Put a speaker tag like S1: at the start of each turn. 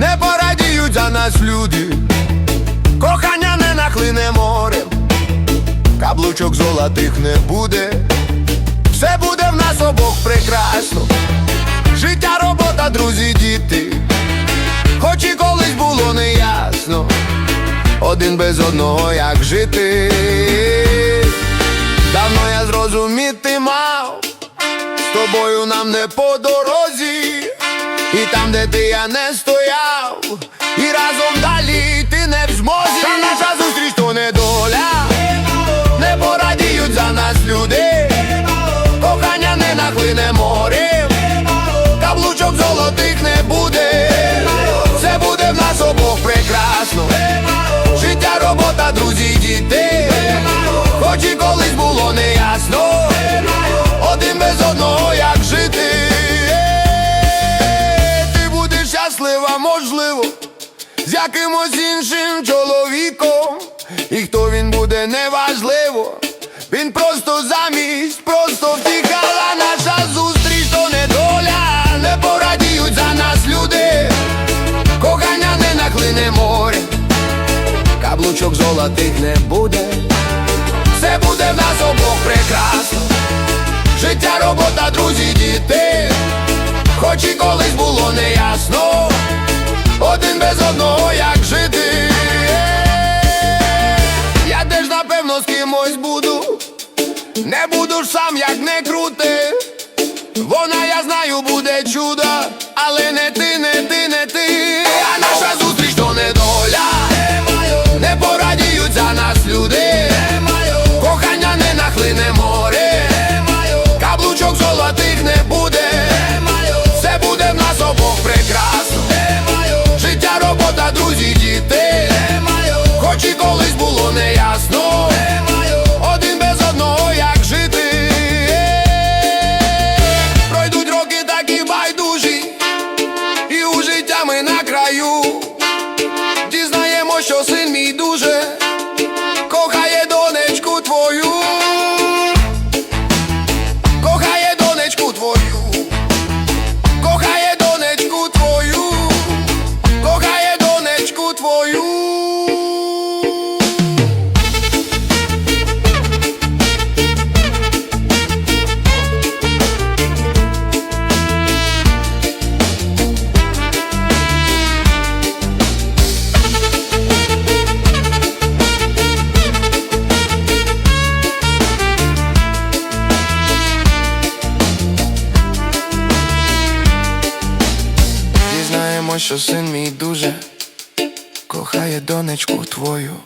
S1: не порадіють за нас люди, кохання не нахлине морем, каблучок золотих не буде, все буде в нас обох прекрасно. Життя, робота, друзі, діти, хоч і колись було неясно, один без одного як жити. Давно я зрозуміти мав, з тобою нам не по дорозі, і там, де ти я не стояв, якимось іншим чоловіком, і хто він буде, неважливо. Він просто замість, просто втікала наша зустріч, то не доля, не порадіють за нас люди, кохання не нахлине море. Каблучок золотих не буде, все буде в нас обох прекрасно. Життя, робота, друзі, діти, хоч і колись було неясно, один без одного не буду ж сам, як не крути. Вона, я знаю, буде чудо, але не ти, не ти, ми на краю. Дізнаємо, що син мій дуже що син мій дуже кохає донечку твою.